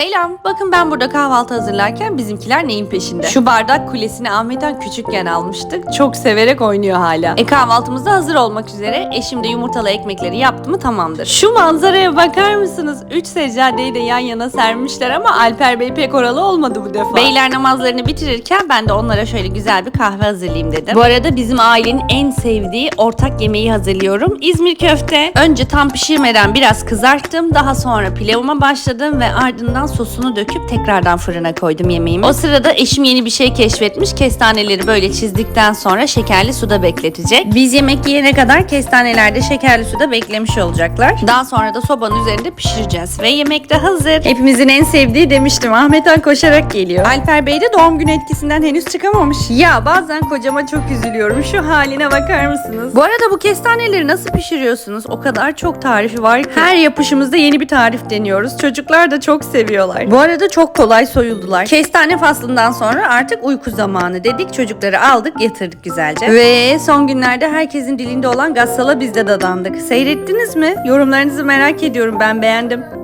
Selam. Bakın ben burada kahvaltı hazırlarken bizimkiler neyin peşinde? Şu bardak kulesini Ahmet'ten küçükken almıştık. Çok severek oynuyor hala. E kahvaltımız da hazır olmak üzere. Eşim de yumurtalı ekmekleri yaptı mı tamamdır. Şu manzaraya bakar mısınız? Üç seccadeyi de yan yana sermişler ama Alper Bey pek oralı olmadı bu defa. Beyler namazlarını bitirirken ben de onlara şöyle güzel bir kahve hazırlayayım dedim. Bu arada bizim ailenin en sevdiği ortak yemeği hazırlıyorum. İzmir köfte. Önce tam pişirmeden biraz kızarttım. Daha sonra pilavıma başladım ve ardından sosunu döküp tekrardan fırına koydum yemeğimi. O sırada eşim yeni bir şey keşfetmiş. Kestaneleri böyle çizdikten sonra şekerli suda bekletecek. Biz yemek yiyene kadar kestaneler de şekerli suda beklemiş olacaklar. Daha sonra da sobanın üzerinde pişireceğiz. Ve yemek de hazır. Hepimizin en sevdiği demiştim. Ahmet Han koşarak geliyor. Alper Bey de doğum günü etkisinden henüz çıkamamış. Ya bazen kocama çok üzülüyorum. Şu haline bakar mısınız? Bu arada bu kestaneleri nasıl pişiriyorsunuz? O kadar çok tarifi var ki. Her yapışımızda yeni bir tarif deniyoruz. Çocuklar da çok seviyorlar. Bu arada çok kolay soyuldular. Kestane faslından sonra artık uyku zamanı dedik. Çocukları aldık yatırdık güzelce. Ve son günlerde herkesin dilinde olan gassala biz de dadandık. Seyrettiniz mi? Yorumlarınızı merak ediyorum. Ben beğendim.